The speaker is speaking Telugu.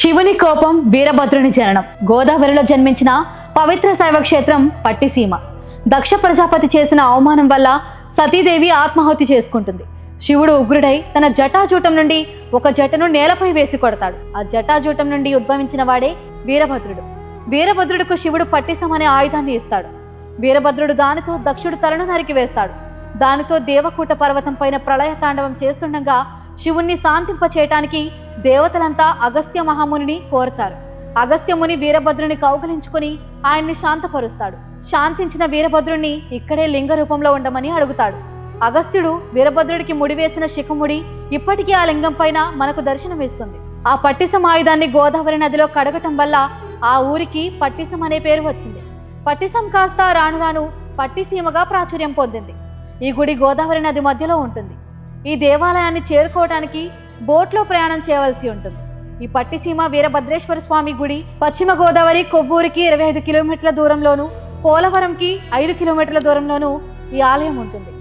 శివుని కోపం వీరభద్రుని జననం. గోదావరిలో జన్మించిన పవిత్ర శైవ క్షేత్రం పట్టిసీమ. దక్ష ప్రజాపతి చేసిన అవమానం వల్ల సతీదేవి ఆత్మాహుతి చేసుకుంటుంది. శివుడు ఉగ్రుడై తన జటాజూటం నుండి ఒక జటను నేలపై వేసి కొడతాడు. ఆ జటాజూటం నుండి ఉద్భవించిన వాడే వీరభద్రుడు. వీరభద్రుడికి శివుడు పట్టిసం అనే ఆయుధాన్ని ఇస్తాడు. వీరభద్రుడు దానితో దక్షుడు తలను నరికి వేస్తాడు. దానితో దేవకూట పర్వతం పైన ప్రళయ తాండవం చేస్తుండగా శివుణ్ణి శాంతింప చేయటానికి దేవతలంతా అగస్త్య మహామునిని కోరతారు. అగస్త్యముని వీరభద్రుని కౌగలించుకుని ఆయన్ని శాంతపరుస్తాడు. శాంతించిన వీరభద్రుణ్ణి ఇక్కడే లింగ రూపంలో ఉండమని అడుగుతాడు. అగస్త్యుడు వీరభద్రుడికి ముడివేసిన శిఖముడి ఇప్పటికీ ఆ లింగం పైన మనకు దర్శనమిస్తుంది. ఆ పట్టిసం ఆయుధాన్ని గోదావరి నదిలో కడగటం వల్ల ఆ ఊరికి పట్టిసం అనే పేరు వచ్చింది. పట్టిసం కాస్త రాను రాను పట్టిసీమగా ప్రాచుర్యం పొందింది. ఈ గుడి గోదావరి నది మధ్యలో ఉంటుంది. ఈ దేవాలయాన్ని చేరుకోవడానికి బోట్లో ప్రయాణం చేయవలసి ఉంటుంది. ఈ పట్టిసీమ వీరభద్రేశ్వర స్వామి గుడి పశ్చిమ గోదావరి కొవ్వూరికి ఇరవై ఐదు కిలోమీటర్ల దూరంలోను పోలవరంకి ఐదు కిలోమీటర్ల దూరంలోను ఈ ఆలయం ఉంటుంది.